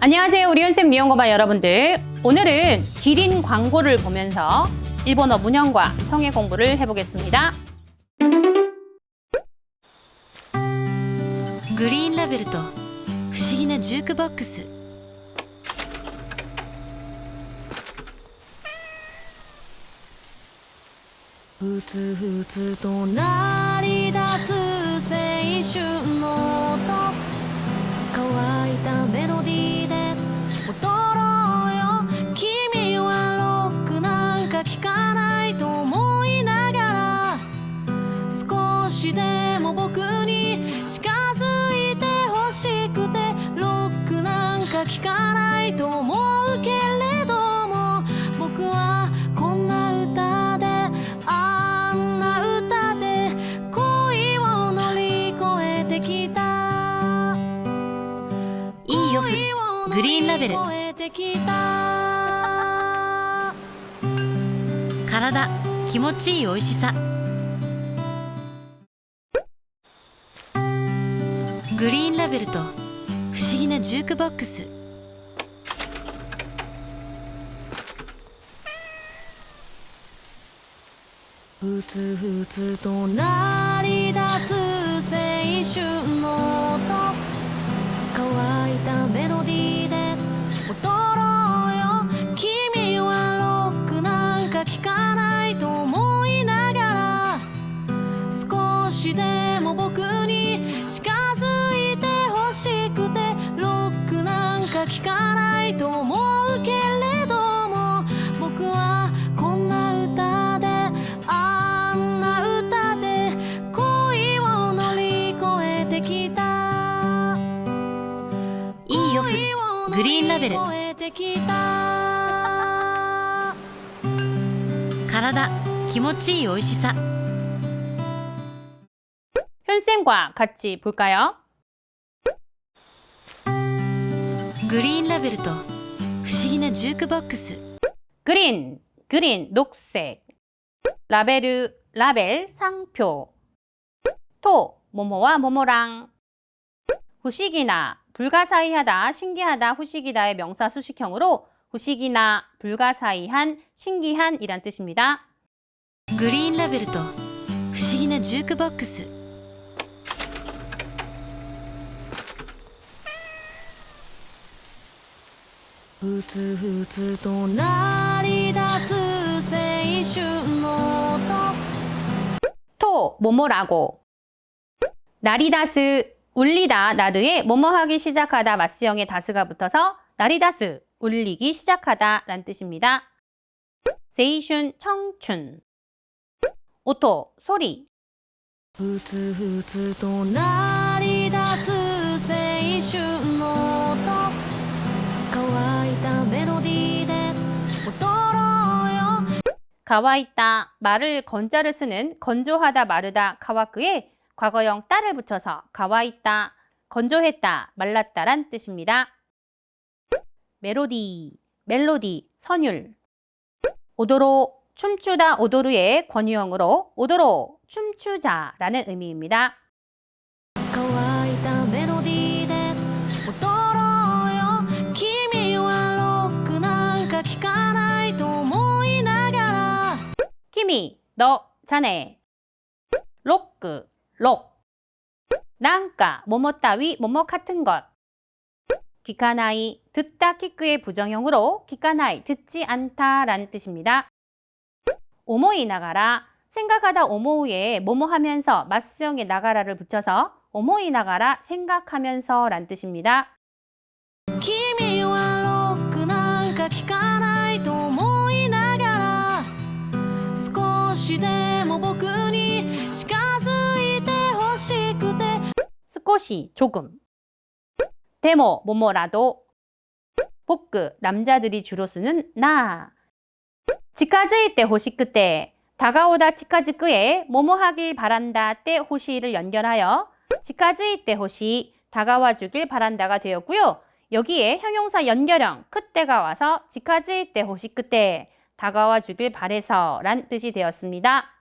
안녕하세요. 우리 연쌤 니온고바 여러분들. 오늘은 기린 광고를 보면서 일본어 문형과 청해 공부를 해보겠습니다. グリーンラベルと不思議なジュークボックスふつふつと ベル。体気持ちいい美味しさ。グリーンラベルと不思議なジュークボックス。ふつふつと鳴り出すグリーンラベル」体気持ちいいおいしさ 현쌤과 같이 볼까요? 그린 라벨と 不思議な 주크박스. 그린, 그린, 녹색. 라벨, 라벨, 상표. 토, 모모와 모모랑. 不思議な 불가사의하다, 신기하다, 후식이다의 명사 수식형으로 후식이나 불가사의한, 신기한이란 뜻입니다. 그린 라벨と 후식이나 주크박스. 토, 뭐뭐라고. 나리다스, 울리다, 나르에 모모하기 시작하다 마스형의 다스가 붙어서 나리다스, 울리기 시작하다 란 뜻입니다. 세이슌, 청춘. 오토, 소리. ふつふつと鳴り出す青春の音乾いたメロディーで踊ろうよ 가와있다, 말을 건자를 쓰는 건조하다, 마르다, 가와크에 과거형 따를 붙여서 가와있다, 건조했다, 말랐다란 뜻입니다. 멜로디, 멜로디, 선율. 오도로, 춤추다 오도루의 권유형으로 오도로, 춤추자라는 의미입니다. 키미, 너, 자네. 로크, 록. 난가, 뭐뭐 따위, 뭐뭐 같은 것. 기카나이, 듣다 키크의 부정형으로 기카나이, 듣지 않다 라는 뜻입니다. 오모이 나가라, 생각하다 오모우에 뭐뭐 하면서 맞수형의 나가라를 붙여서 오모이 나가라, 생각하면서 란 뜻입니다. 스코시, 조금. 데모, 뭐뭐라도. 복그, 남자들이 주로 쓰는 나. 치카즈이 때 호시 그때. 다가오다 치카즈끄에 뭐뭐 하길 바란다 때 호시를 연결하여 치카즈이 때 호시, 다가와 주길 바란다가 되었고요. 여기에 형용사 연결형 그때가 와서 치카즈이 때 호시 그때 다가와 주길 바래서 란 뜻이 되었습니다.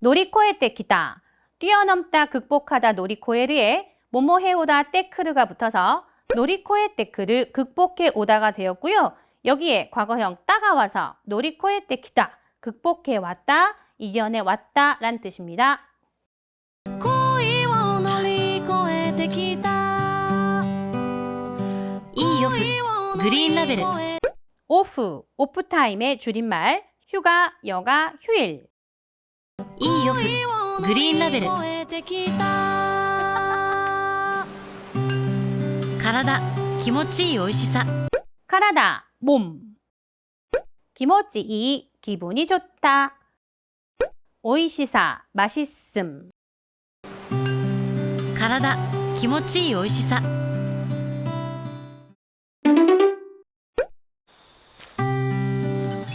놀이코에떼키다 뛰어넘다, 극복하다, 놀이코에르에 모모 해오다, 떼크르가 붙어서 놀이코에떼크르 극복해 오다가 되었고요. 여기에 과거형 따가 와서 놀이코에떼키다 극복해 왔다, 이겨내 왔다 란 뜻입니다. 그린 라벨 오프, 오프타임의 줄임말, 휴가, 여가, 휴일 いいよふグリーンラベル乗り越えてきた体気持ちいい美味しさ 카라다 몸 기모찌 이 기분이 좋다 오이시사 맛있음 体気持ちいい美味しさ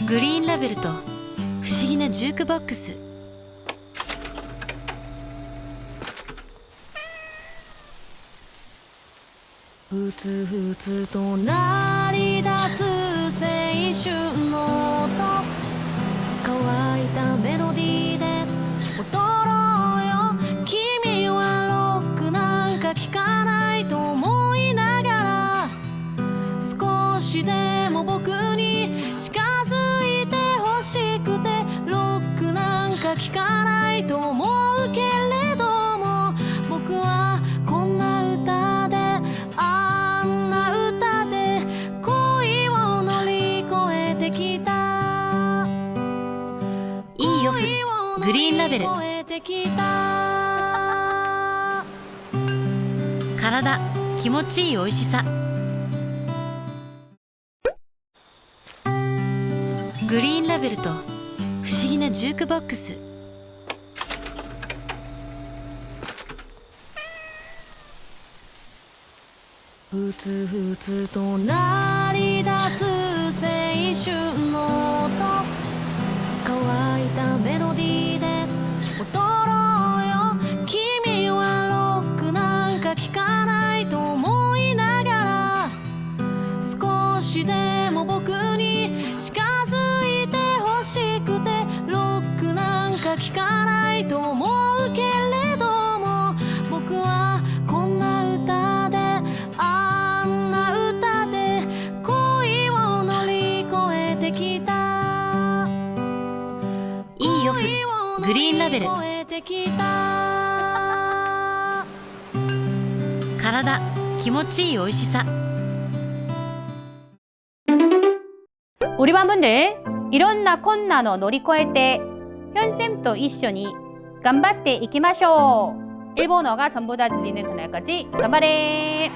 グリーンラベルと不思議なジュークボックス ふつふつと鳴り出す青春。ベル。体気持ちいい美味しさ。グリーンラベルと不思議なジュークボックス。ふつふつと鳴り僕に近づいてほしくてロックなんか聴かないと思うけれども僕はこんな歌であんな歌で恋を乗り越えてきた。いいよグリーンラベル。体気持ちいい美味しさ 우리 반분들 이런나 콘나노 노리코에 때 현쌤と 一緒に 頑張っていきましょう일본어가 전부 다 들리는 그날까지頑張れ